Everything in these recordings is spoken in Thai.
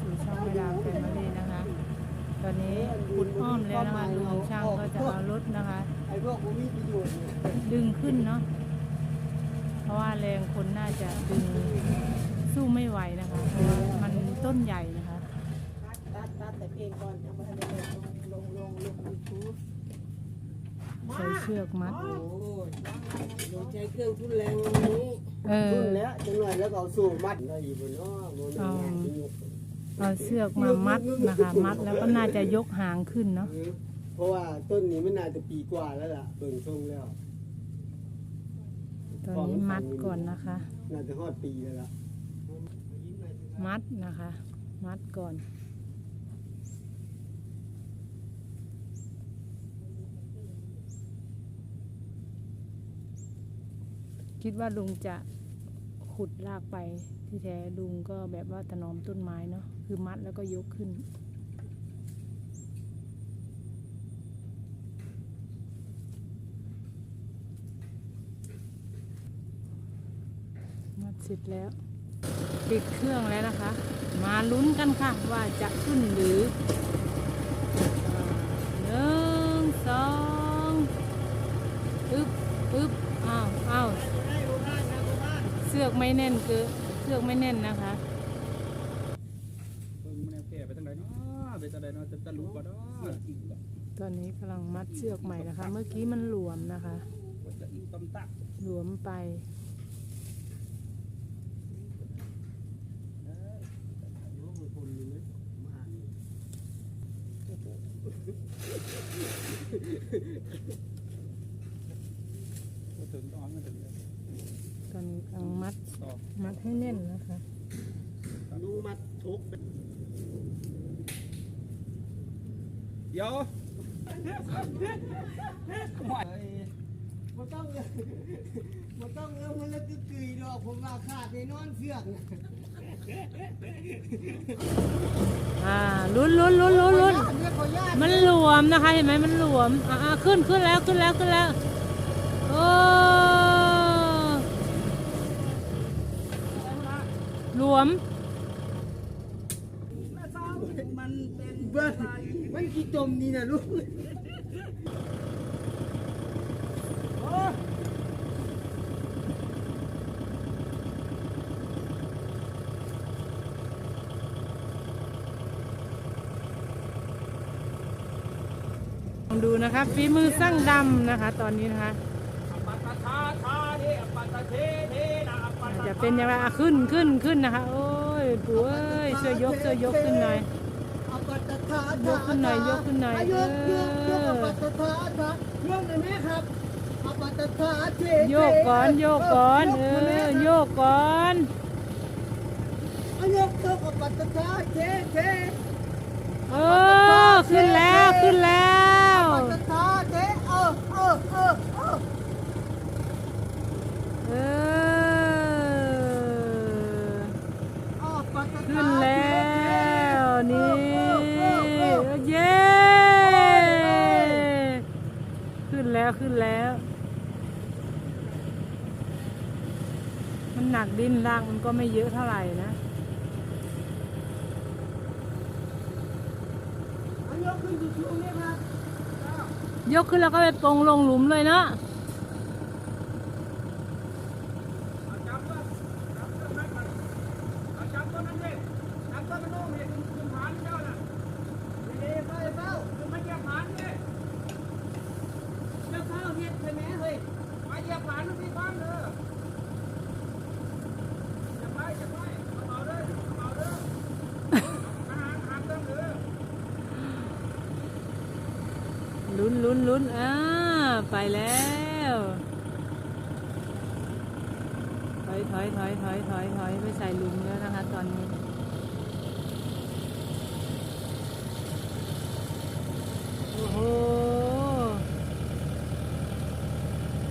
สู่ช่องเวลาแฟมิลี่นะคะ ตอนนี้ขุดอ้อมแล้วนะคะลุงช่างก็จะเอารถนะคะ ไอ้พวกผมมีประโยชน์เนี่ยดึงขึ้นเนาะ เพราะว่าแรงคนน่าจะดึงสู้ไม่ไหวนะคะ เพราะว่ามันต้นใหญ่นะคะ ตัดตัดตัดแต่เพลงก่อนยังไม่ทันได้ลงลงลงลงยูทูบใช้เชือกมัด โอ้ยโดนใช้เครื่องทุนแรงวันนี้เออทุนแล้วจังหน่อยแล้วก็เอาสู่มัดได้อยู่บนเนาะบนงานที่ยก เอาเชือกมามัดนะคะ มัดแล้วก็น่าจะยกหางขึ้นเนาะเพราะว่าต้นนี้มันน่าจะปีกว่าแล้วล่ะเบิ่งทรงแล้วตอนนี้มัดก่อนนะคะ น่าจะฮอดปีแล้วล่ะมัดนะคะ มัดก่อนคิดว่าลุงจะขุดรากไปที่แท้ลุงก็แบบว่าถนอมต้นไม้เนาะ คือมัดแล้วก็ยกขึ้น มัดเสร็จแล้วปิดเครื่องแล้วนะคะ มาลุ้นกันค่ะ ว่าจะขึ้นหรือหนึ่งสองอึ๊บอึ๊บอ้าวอ้าวเสือกไม่แน่นเกินเสือกไม่แน่นนะคะ เบิ่งมันแนวแก่ไปทางใดเนาะไปทางใดเนาะจะตะลุบ่เนาะจริงบ่ ตอนนี้กำลังมัดเชือกใหม่นะคะ เมื่อกี้มันหลวมนะคะ หลวมไปบ่ถึงตอนมันถึงแล้วตอนนี้กำลังมัดต่อมัดให้แน่นนะคะนูมัดทุกเดี๋ยว มันต้องมันต้องเอามันละกึกกยดอกผมว่าขาดในนอนเสือกอ่าลุ้นลุ้นลุ้นลุ้นลุ้นมันหลวมนะคะ เห็นไหมมันหลวม อ่าขึ้นขึ้นแล้วขึ้นแล้วขึ้นแล้วโอ้หลวม จมนี่นะลูกลองดูนะคะฝีมือสร้างดำนะคะ ตอนนี้นะคะจะเป็นยังไงขึ้นขึ้นขึ้นนะคะ โอ้ยปู่เอ้ยช่วยยกช่วยยกขึ้นหน่อย ยกขึ้นหน่อยยกขึ้นหน่อยยกยกยกเออเอาปัตตาทาทายกหน่อยไหมครับเอาปัตตาทาเทโยกก่อนโยกก่อนเออโยกก่อนเอายกยกเอาปัตตาทาเทเทเออขึ้นแล้วขึ้นแล้วปัตตาทาเทเออเออเออเออเออเอาปัตตาทาขึ้นแล้วนี่เย้ขึ้นแล้วขึ้นแล้ว มั นหนักดินรากมันก็ไม่เยอะเท่าไหร่นะยกขึ้นชูๆเงียครับยกขึ้นแล้วก็ไปปรงลงหลุมเลยเนาะ จับว่าจับต้นไม้ก่อนเอาจับต้นนั้นเด้จับต้นมันโน้มเห็นขึ้นหานเจ้าน่ะ เอ้ยไปเฝ้า ขึ้นมาเหยียบหานเด้ เจ้าข้าวเฮ็ดใช่ไหมเฮ้ย มาเหยียบหานพี่บ้านเด้ออย่าไปอย่าไปเอาเอาเด้อเอาเด้ออาหารหามเด้อเด้อ ลุ้นลุ้นลุ้นอ่าไปแล้ว ถอยถอยถอยถอยถอยถอยไปใส่ลุมแล้วนะคะตอนนี้โอ้โห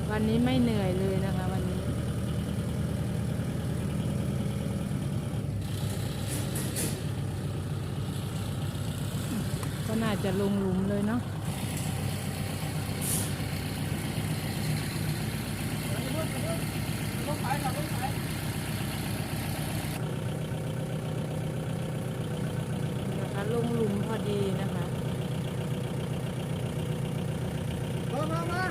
วันนี้ไม่เหนื่อยเลยนะคะวันนี้ก็น่าจะลงหลุมเลยเนาะ ลงหลุมพอดีนะคะ มามามา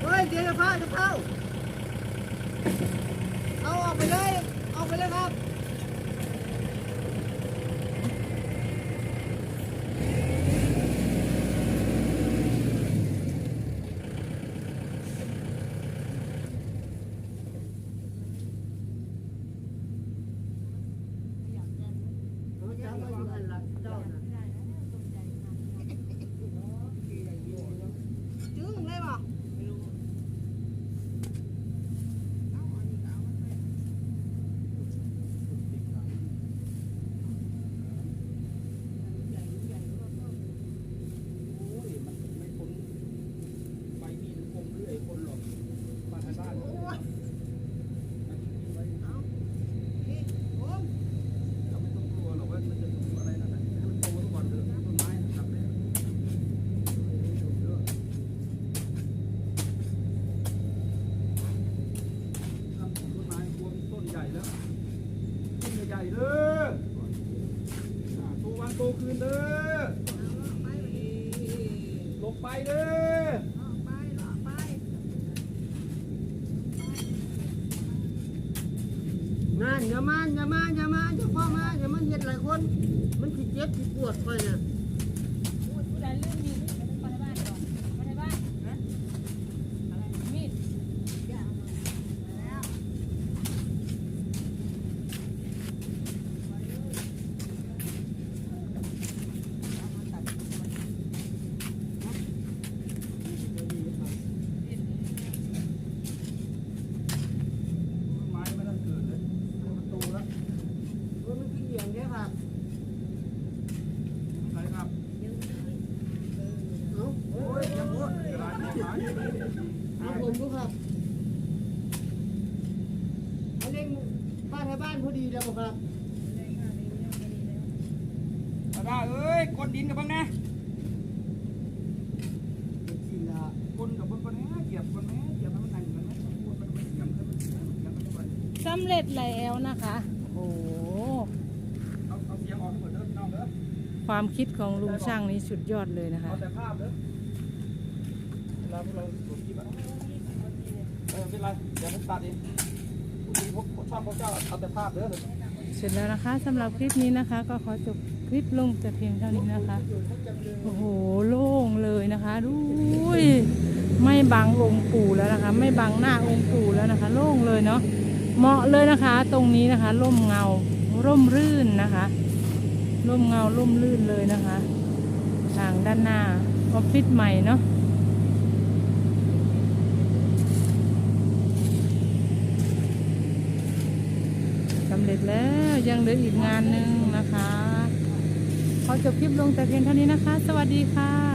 เฮ้ยเดี๋ยวจะพาจะเข้าเอาออกไปเลยออกไปเลยครับ จึ้งเลยบ่ โอ้ยมันไม่พ้นใบมีดคมหรือไอ้คนหรอกบ้านไทยบ้านมันทิ้งไว้ เอานี่ผม เราไม่ต้องกลัวหรอกว่ามันจะถูกอะไรนั่นแหละให้มันโตไว้ก่อนเถอะต้นไม้ตัดเลยครับต้นไม้กลัวมีต้นใหญ่แล้วต้นใหญ่ๆ เด้ออ่าโตวันโตคืนเด้อลงไปเด้อไปไปงานอย่ามาอย่ามาอย่ามาอย่าพ่อมาอย่ามันเห็ดหลายคน มันขี้เจ็บขี้ปวดไปนะ ผู้ใดเรื่องมีดไปในบ้านก่อนไปในบ้านนะอะไรมีด ต้นไม้ไม่ต้องเกิดเลยมันโตแล้ว เออมันขี้เหยียงเด้อครับไหนครับเอาโอ้ยอย่าพูดอย่าหลายอย่าหลายเอาผมดูครับเอาเล่งบ้านให้บ้านพอดีแล้วบ่ครับตาดาเอ้ยกดดินกับบังนะสิละคนกับคนคนนี้เหยียบคนนี้เหยียบให้มันนั่งกันนะพูดมันไม่เหยียบให้มันเหยียบให้มันไปสำเร็จแล้วนะคะ ความคิดของลุงช่างนี้สุดยอดเลยนะคะ เอาแต่ภาพเด้อเวลาพวกเราสูคลิปอะเออไม่เป็นไรเดี๋ยวผมตัดเองพวกพวกช่างพวกเจ้าเอาแต่ภาพเด้อ เสร็จแล้วนะคะสำหรับคลิปนี้นะคะ ก็ขอจบคลิปลงแต่เพียงเท่านี้นะคะ โอ้โหโล่งเลยนะคะดูยไม่บังองค์ปู่แล้วนะคะ ไม่บังหน้าองค์ปู่แล้วนะคะ โล่งเลยเนาะเหมาะเลยนะคะ ตรงนี้นะคะ ร่มเงาร่มรื่นนะคะ ร่มเงาร่มลื่นเลยนะคะ ทางด้านหน้าออฟฟิศใหม่เนาะสำเร็จแล้วยังเหลืออีกงานหนึ่งนะคะ ขอจบคลิปลงแต่เพียงเท่านี้นะคะ สวัสดีค่ะ